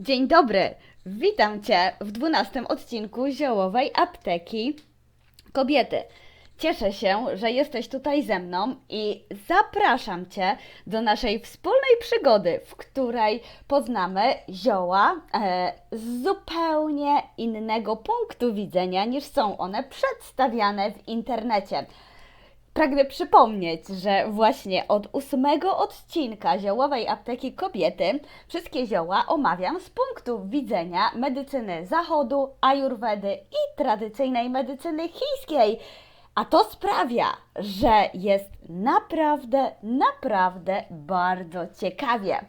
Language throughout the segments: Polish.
Dzień dobry, witam Cię w dwunastym odcinku Ziołowej Apteki Kobiety. Cieszę się, że jesteś tutaj ze mną i zapraszam Cię do naszej wspólnej przygody, w której poznamy zioła e, z zupełnie innego punktu widzenia niż są one przedstawiane w internecie. Pragnę przypomnieć, że właśnie od ósmego odcinka Ziołowej Apteki Kobiety wszystkie zioła omawiam z punktu widzenia medycyny zachodu, ajurwedy i tradycyjnej medycyny chińskiej. A to sprawia, że jest naprawdę, naprawdę bardzo ciekawie.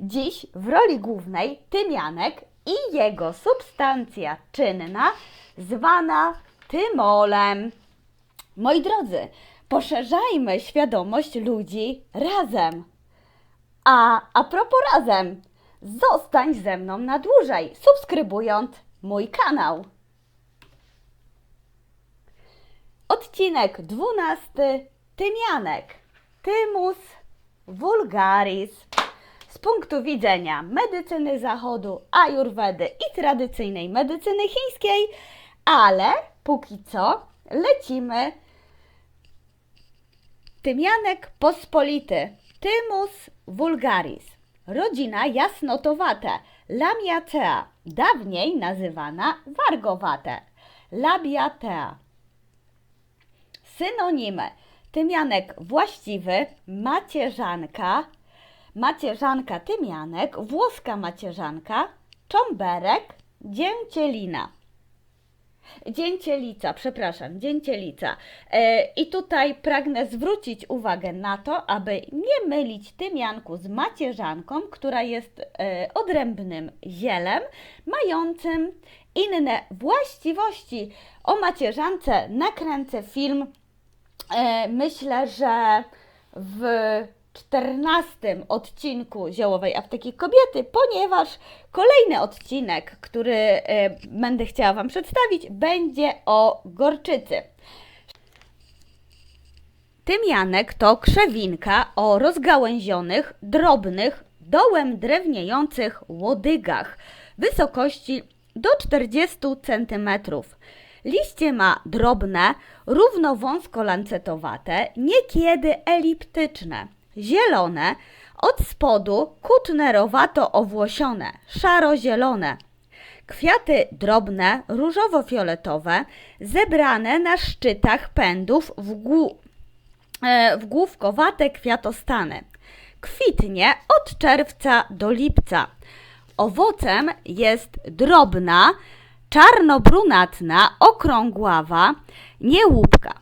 Dziś w roli głównej tymianek i jego substancja czynna zwana tymolem. Moi drodzy, poszerzajmy świadomość ludzi razem. A a propos razem, zostań ze mną na dłużej, subskrybując mój kanał. Odcinek 12. Tymianek. Tymus vulgaris. Z punktu widzenia medycyny zachodu, ajurwedy i tradycyjnej medycyny chińskiej, ale póki co lecimy. Tymianek pospolity. Tymus vulgaris. Rodzina jasnotowate. Lamiatea. Dawniej nazywana wargowate. Labiatea. Synonimy. Tymianek właściwy, macierzanka, macierzanka tymianek, włoska macierzanka, cząberek, dzięcielina. Dzięcielica, przepraszam, dzięcielica. E, I tutaj pragnę zwrócić uwagę na to, aby nie mylić tymianku z macierzanką, która jest e, odrębnym zielem, mającym inne właściwości. O macierzance nakręcę film E, myślę, że w czternastym odcinku Ziołowej Apteki Kobiety, ponieważ kolejny odcinek, który e, będę chciała Wam przedstawić, będzie o gorczycy. Tymianek to krzewinka o rozgałęzionych, drobnych, dołem drewniejących łodygach wysokości do 40 cm. Liście ma drobne, równo wąsko lancetowate, niekiedy eliptyczne, zielone, od spodu kutnerowato owłosione, szaro-zielone. Kwiaty drobne, różowo-fioletowe, zebrane na szczytach pędów w, głu- e, w główkowate kwiatostany. Kwitnie od czerwca do lipca. Owocem jest drobna, czarno-brunatna, okrągława, niełupka.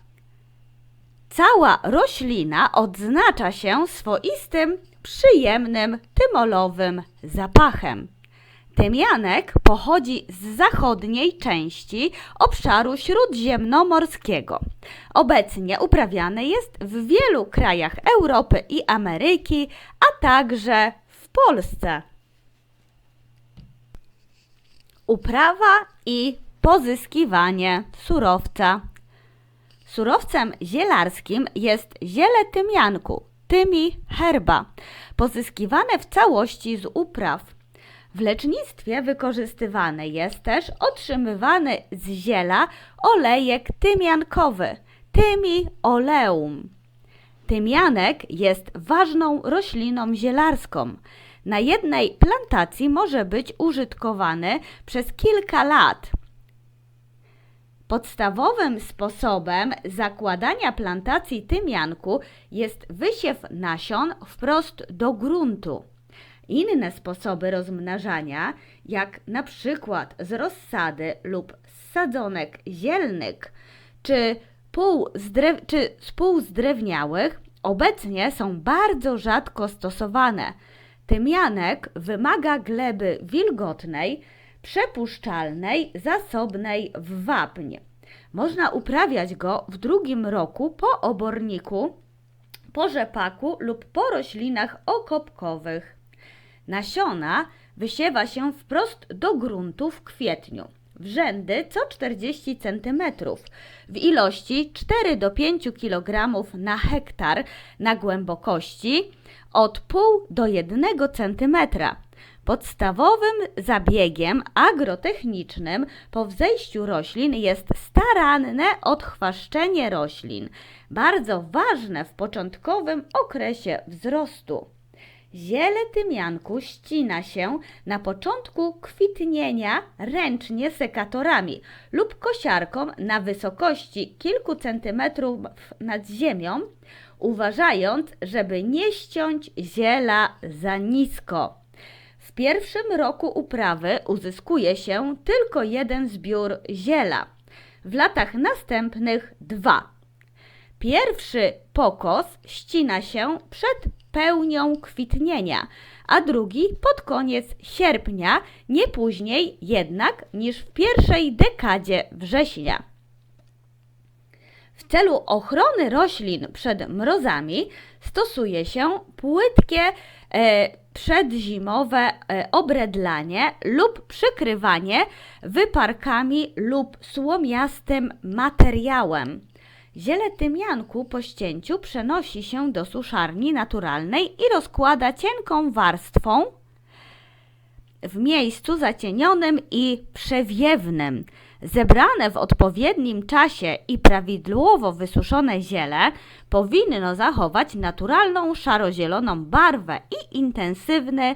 Cała roślina odznacza się swoistym, przyjemnym, tymolowym zapachem. Tymianek pochodzi z zachodniej części obszaru śródziemnomorskiego. Obecnie uprawiany jest w wielu krajach Europy i Ameryki, a także w Polsce. Uprawa i pozyskiwanie surowca. Surowcem zielarskim jest ziele tymianku, tymi herba, pozyskiwane w całości z upraw. W lecznictwie wykorzystywany jest też otrzymywany z ziela olejek tymiankowy, tymi oleum. Tymianek jest ważną rośliną zielarską. Na jednej plantacji może być użytkowany przez kilka lat. Podstawowym sposobem zakładania plantacji tymianku jest wysiew nasion wprost do gruntu. Inne sposoby rozmnażania, jak na przykład z rozsady lub z sadzonek zielnych czy, pół czy z półzdrewniałych, obecnie są bardzo rzadko stosowane. Tymianek wymaga gleby wilgotnej, przepuszczalnej, zasobnej w wapń. Można uprawiać go w drugim roku po oborniku, po rzepaku lub po roślinach okopkowych. Nasiona wysiewa się wprost do gruntu w kwietniu. W rzędy co 40 cm w ilości 4 do 5 kg na hektar na głębokości od 0,5 do 1 cm. Podstawowym zabiegiem agrotechnicznym po wzejściu roślin jest staranne odchwaszczenie roślin, bardzo ważne w początkowym okresie wzrostu. Ziele tymianku ścina się na początku kwitnienia ręcznie sekatorami lub kosiarką na wysokości kilku centymetrów nad ziemią, uważając, żeby nie ściąć ziela za nisko. W pierwszym roku uprawy uzyskuje się tylko jeden zbiór ziela, w latach następnych dwa. Pierwszy pokos ścina się przed pełnią kwitnienia, a drugi pod koniec sierpnia, nie później jednak niż w pierwszej dekadzie września. W celu ochrony roślin przed mrozami stosuje się płytkie e, przedzimowe e, obredlanie lub przykrywanie wyparkami lub słomiastym materiałem. Ziele tymianku po ścięciu przenosi się do suszarni naturalnej i rozkłada cienką warstwą w miejscu zacienionym i przewiewnym. Zebrane w odpowiednim czasie i prawidłowo wysuszone ziele powinno zachować naturalną szarozieloną barwę i intensywny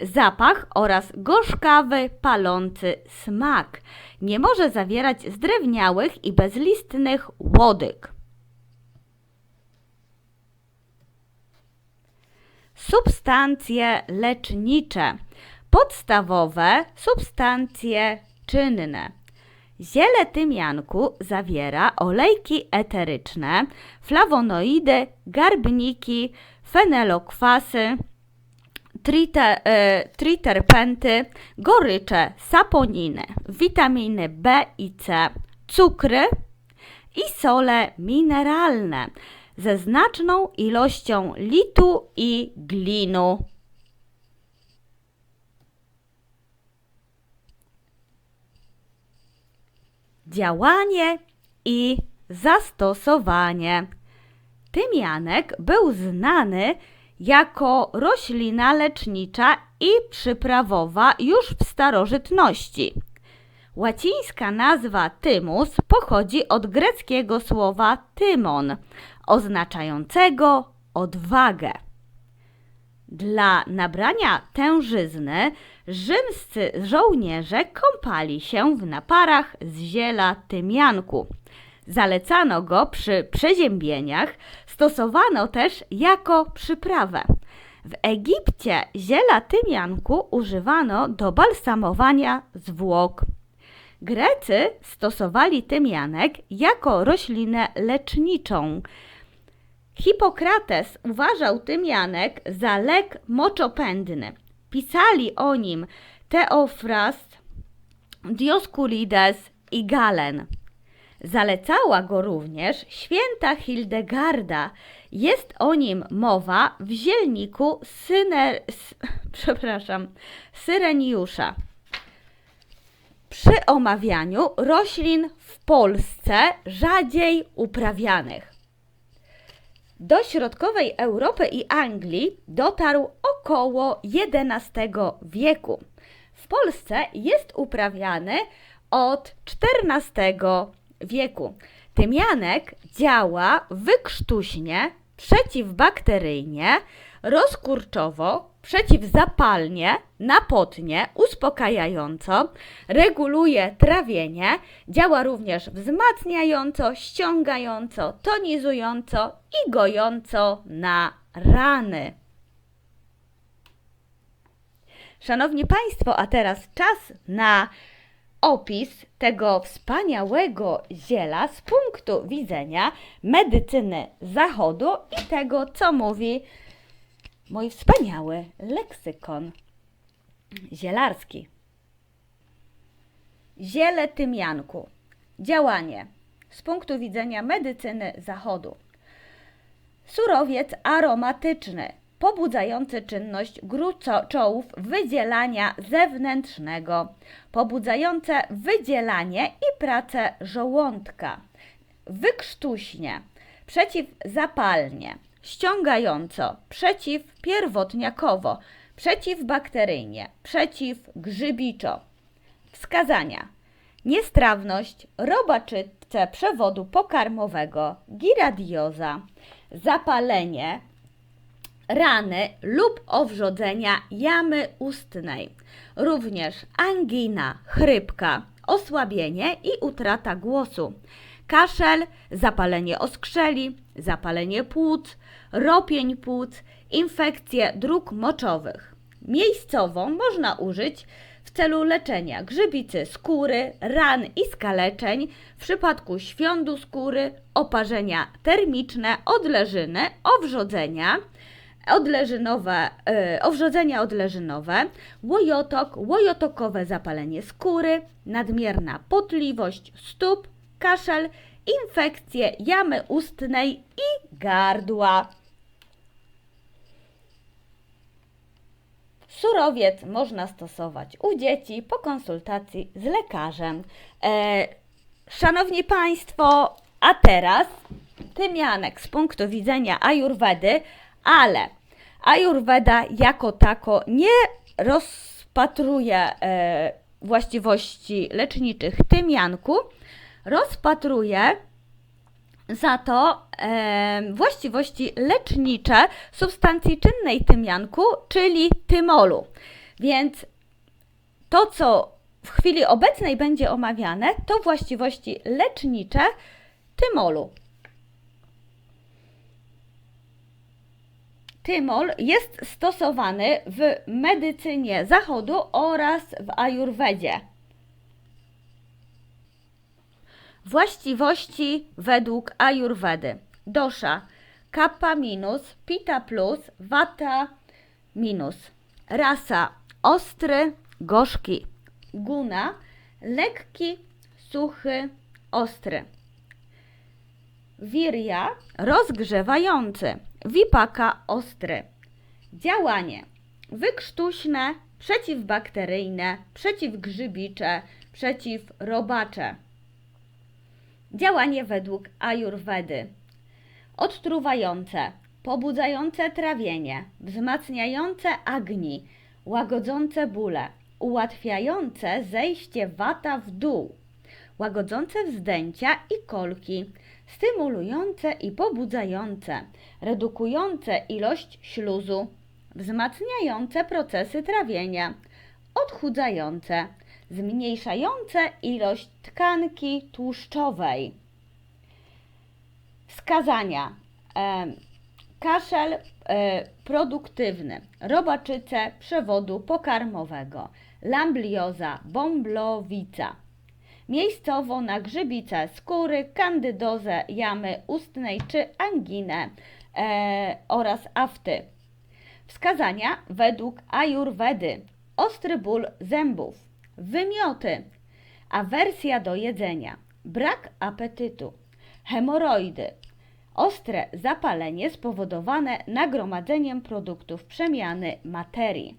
zapach oraz gorzkawy, palący smak. Nie może zawierać zdrewniałych i bezlistnych łodyg. Substancje lecznicze. Podstawowe substancje czynne. Ziele tymianku zawiera olejki eteryczne, flawonoidy, garbniki, fenelokwasy, trite, e, triterpenty, gorycze, saponiny, witaminy B i C, cukry i sole mineralne ze znaczną ilością litu i glinu. Działanie i zastosowanie. Tymianek był znany jako roślina lecznicza i przyprawowa już w starożytności. Łacińska nazwa tymus pochodzi od greckiego słowa tymon, oznaczającego odwagę. Dla nabrania tężyzny rzymscy żołnierze kąpali się w naparach z ziela tymianku. Zalecano go przy przeziębieniach, stosowano też jako przyprawę. W Egipcie ziela tymianku używano do balsamowania zwłok. Grecy stosowali tymianek jako roślinę leczniczą. Hipokrates uważał tymianek za lek moczopędny. Pisali o nim Teofrast, Dioscurides i Galen. Zalecała go również święta Hildegarda. Jest o nim mowa w zielniku syner, przepraszam, Syreniusza. Przy omawianiu roślin w Polsce rzadziej uprawianych. Do środkowej Europy i Anglii dotarł około XI wieku. W Polsce jest uprawiany od XIV wieku. Tymianek działa wykrztuśnie, przeciwbakteryjnie, rozkurczowo, przeciwzapalnie, napotnie, uspokajająco, reguluje trawienie, działa również wzmacniająco, ściągająco, tonizująco i gojąco na rany. Szanowni Państwo, a teraz czas na opis tego wspaniałego ziela z punktu widzenia medycyny zachodu i tego, co mówi mój wspaniały leksykon zielarski. Ziele tymianku. Działanie z punktu widzenia medycyny zachodu. Surowiec aromatyczny, pobudzający czynność gruczołów wydzielania zewnętrznego, pobudzające wydzielanie i pracę żołądka, wykrztuśnie, przeciwzapalnie, ściągająco, przeciwpierwotniakowo, przeciwbakteryjnie, przeciwgrzybiczo. Wskazania: niestrawność, robaczyce przewodu pokarmowego, giradioza, zapalenie, rany lub owrzodzenia jamy ustnej, również angina, chrypka, osłabienie i utrata głosu, kaszel, zapalenie oskrzeli, zapalenie płuc, ropień płuc, infekcje dróg moczowych. Miejscową można użyć w celu leczenia grzybicy skóry, ran i skaleczeń, w przypadku świądu skóry, oparzenia termiczne, odleżyny, owrzodzenia, odleżynowe, y, owrzodzenia odleżynowe, łojotok, łojotokowe zapalenie skóry, nadmierna potliwość stóp, kaszel, infekcje jamy ustnej i gardła. Surowiec można stosować u dzieci po konsultacji z lekarzem. E, szanowni Państwo, a teraz tymianek z punktu widzenia ajurwedy, ale ajurweda jako tako nie rozpatruje e, właściwości leczniczych tymianku, rozpatruje za to e, właściwości lecznicze substancji czynnej tymianku, czyli tymolu. Więc to, co w chwili obecnej będzie omawiane, to właściwości lecznicze tymolu. Tymol jest stosowany w medycynie zachodu oraz w ajurwedzie. Właściwości według Ajurwedy. Dosza kappa minus, pita plus, vata minus. Rasa ostry, gorzki. Guna lekki, suchy, ostry. Wirja rozgrzewający. Wipaka ostry. Działanie wykrztuśne, przeciwbakteryjne, przeciwgrzybicze, przeciwrobacze. Działanie według ajurwedy. Odtruwające, pobudzające trawienie, wzmacniające agni, łagodzące bóle, ułatwiające zejście wata w dół, łagodzące wzdęcia i kolki, stymulujące i pobudzające, redukujące ilość śluzu, wzmacniające procesy trawienia, odchudzające, zmniejszające ilość tkanki tłuszczowej. Wskazania: e, kaszel e, produktywny, robaczyce przewodu pokarmowego, lamblioza, bąblowica. Miejscowo na grzybice skóry, kandydozę jamy ustnej czy anginę e, oraz afty. Wskazania według ajurwedy. Ostry ból zębów, wymioty, awersja do jedzenia, brak apetytu, hemoroidy, ostre zapalenie spowodowane nagromadzeniem produktów przemiany materii,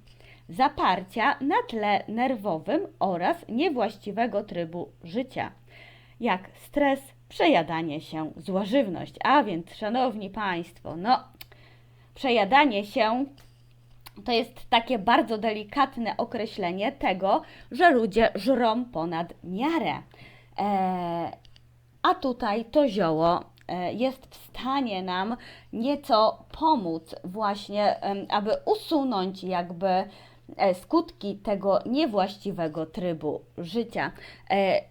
zaparcia na tle nerwowym oraz niewłaściwego trybu życia, jak stres, przejadanie się, zła żywność. A więc, szanowni Państwo, no, przejadanie się to jest takie bardzo delikatne określenie tego, że ludzie żrą ponad miarę. E, a tutaj to zioło e, jest w stanie nam nieco pomóc, właśnie, aby usunąć jakby e, skutki tego niewłaściwego trybu życia. E,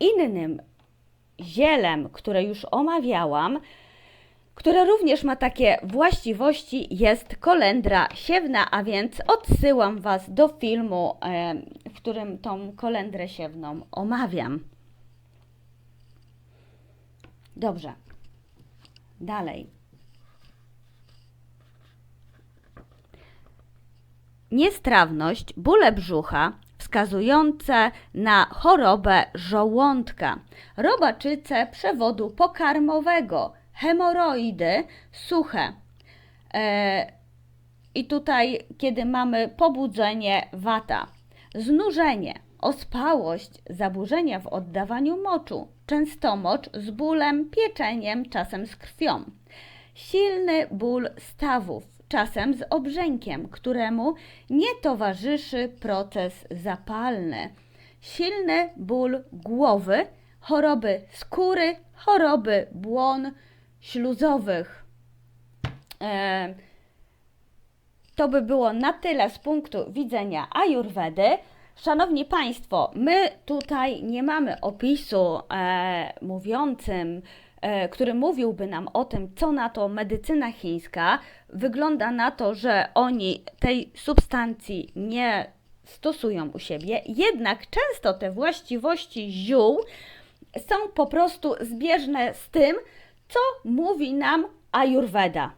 innym zielem, które już omawiałam, które również ma takie właściwości, jest kolendra siewna, a więc odsyłam Was do filmu, w którym tą kolendrę siewną omawiam. Dobrze. Dalej. Niestrawność, bóle brzucha, wskazujące na chorobę żołądka, robaczyce przewodu pokarmowego, hemoroidy suche. E, I tutaj, kiedy mamy pobudzenie wata, znużenie, ospałość, zaburzenia w oddawaniu moczu, często mocz z bólem, pieczeniem, czasem z krwią, silny ból stawów, czasem z obrzękiem, któremu nie towarzyszy proces zapalny. Silny ból głowy, choroby skóry, choroby błon śluzowych. E, to by było na tyle z punktu widzenia Ajurwedy. Szanowni Państwo, my tutaj nie mamy opisu e, mówiącym, e, który mówiłby nam o tym, co na to medycyna chińska. Wygląda na to, że oni tej substancji nie stosują u siebie, jednak często te właściwości ziół są po prostu zbieżne z tym, co mówi nam Ajurweda.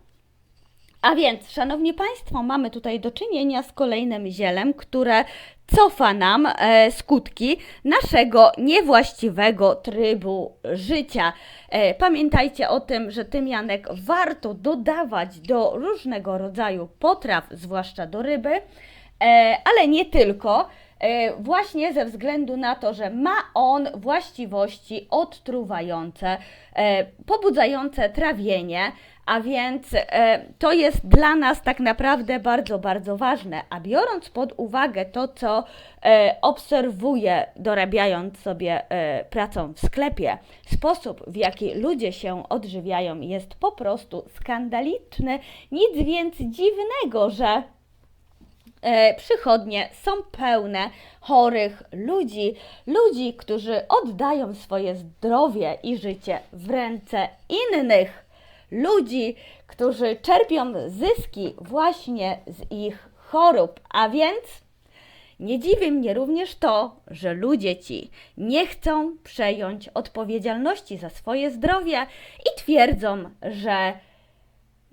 A więc, Szanowni Państwo, mamy tutaj do czynienia z kolejnym zielem, które cofa nam e, skutki naszego niewłaściwego trybu życia. E, pamiętajcie o tym, że tymianek warto dodawać do różnego rodzaju potraw, zwłaszcza do ryby, e, ale nie tylko. E, właśnie ze względu na to, że ma on właściwości odtruwające, e, pobudzające trawienie, a więc e, to jest dla nas tak naprawdę bardzo, bardzo ważne. A biorąc pod uwagę to, co obserwuję, dorabiając sobie pracą w sklepie, sposób, w jaki ludzie się odżywiają, jest po prostu skandaliczny. Nic więc dziwnego, że przychodnie są pełne chorych ludzi, ludzi, którzy oddają swoje zdrowie i życie w ręce innych ludzi, którzy czerpią zyski właśnie z ich chorób. A więc nie dziwi mnie również to, że ludzie ci nie chcą przejąć odpowiedzialności za swoje zdrowie i twierdzą, że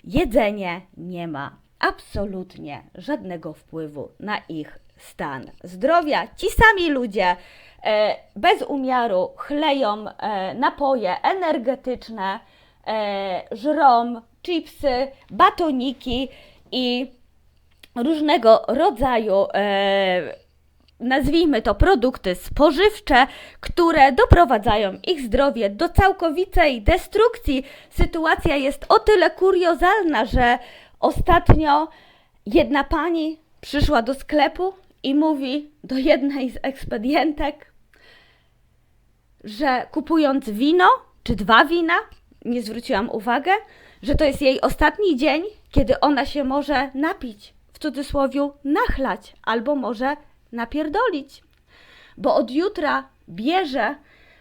jedzenie nie ma absolutnie żadnego wpływu na ich stan zdrowia. Ci sami ludzie e, bez umiaru chleją e, napoje energetyczne, e, żrom, chipsy, batoniki i różnego rodzaju, nazwijmy to, produkty spożywcze, które doprowadzają ich zdrowie do całkowitej destrukcji. Sytuacja jest o tyle kuriozalna, że ostatnio jedna pani przyszła do sklepu i mówi do jednej z ekspedientek, że kupując wino czy dwa wina, nie zwróciłam uwagę, że to jest jej ostatni dzień, kiedy ona się może napić, w cudzysłowie nachlać, albo może napierdolić. Bo od jutra bierze,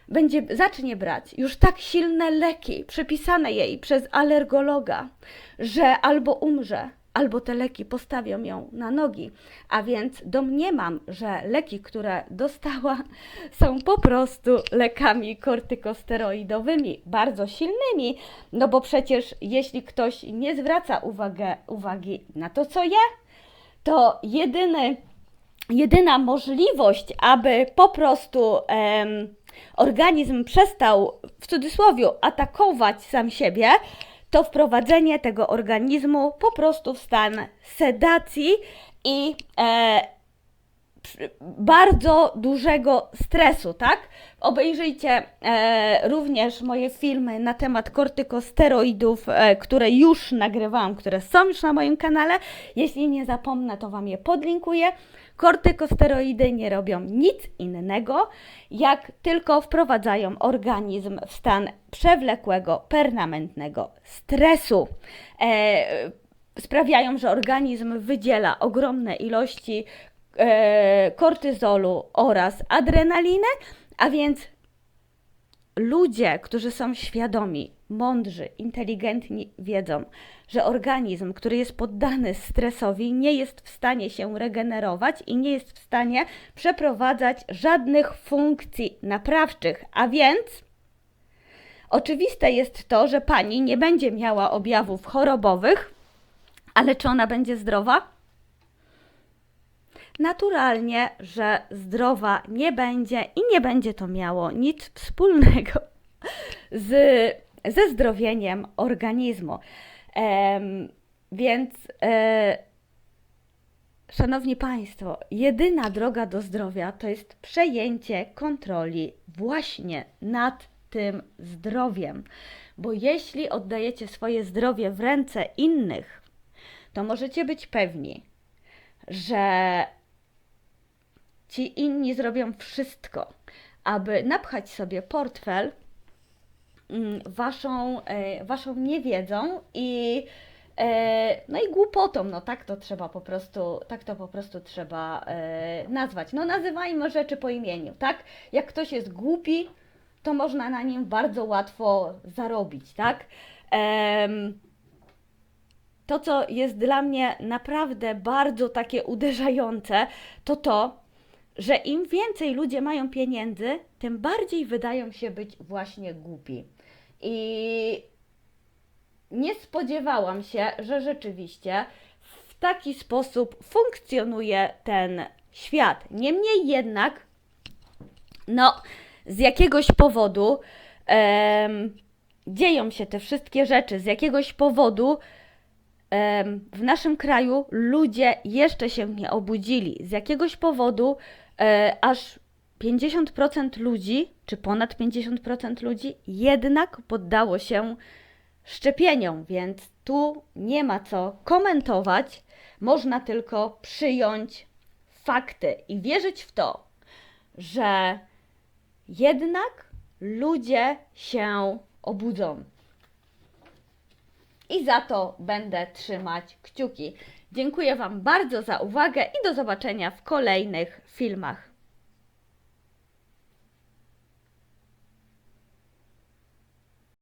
będzie, zacznie brać już tak silne leki przepisane jej przez alergologa, że albo umrze, albo te leki postawią ją na nogi. A więc domniemam, że leki, które dostała, są po prostu lekami kortykosteroidowymi, bardzo silnymi, no bo przecież jeśli ktoś nie zwraca uwagę, uwagi na to, co je, to jedyny, jedyna możliwość, aby po prostu em, organizm przestał w cudzysłowie atakować sam siebie, to wprowadzenie tego organizmu po prostu w stan sedacji i e, bardzo dużego stresu, tak? Obejrzyjcie e, również moje filmy na temat kortykosteroidów, e, które już nagrywałam, które są już na moim kanale. Jeśli nie zapomnę, to Wam je podlinkuję. Kortykosteroidy nie robią nic innego, jak tylko wprowadzają organizm w stan przewlekłego, permanentnego stresu. E, sprawiają, że organizm wydziela ogromne ilości e, kortyzolu oraz adrenaliny, a więc ludzie, którzy są świadomi, mądrzy, inteligentni, wiedzą, że organizm, który jest poddany stresowi, nie jest w stanie się regenerować i nie jest w stanie przeprowadzać żadnych funkcji naprawczych, a więc oczywiste jest to, że pani nie będzie miała objawów chorobowych, ale czy ona będzie zdrowa? Naturalnie, że zdrowa nie będzie i nie będzie to miało nic wspólnego z, ze zdrowieniem organizmu. Em, więc, e, Szanowni Państwo, jedyna droga do zdrowia to jest przejęcie kontroli właśnie nad tym zdrowiem. Bo jeśli oddajecie swoje zdrowie w ręce innych, to możecie być pewni, że ci inni zrobią wszystko, aby napchać sobie portfel mm, waszą, e, waszą niewiedzą i e, no i głupotą, no tak to trzeba po prostu, tak to po prostu trzeba e, nazwać. No nazywajmy rzeczy po imieniu, tak? Jak ktoś jest głupi, to można na nim bardzo łatwo zarobić, tak? To, co jest dla mnie naprawdę bardzo takie uderzające, to to, że im więcej ludzie mają pieniędzy, tym bardziej wydają się być właśnie głupi. I nie spodziewałam się, że rzeczywiście w taki sposób funkcjonuje ten świat. Niemniej jednak, no, z jakiegoś powodu em, dzieją się te wszystkie rzeczy, z jakiegoś powodu w naszym kraju ludzie jeszcze się nie obudzili. Z jakiegoś powodu aż 50% ludzi, czy ponad 50% ludzi, jednak poddało się szczepieniom, więc tu nie ma co komentować, można tylko przyjąć fakty i wierzyć w to, że jednak ludzie się obudzą. I za to będę trzymać kciuki. Dziękuję Wam bardzo za uwagę i do zobaczenia w kolejnych filmach.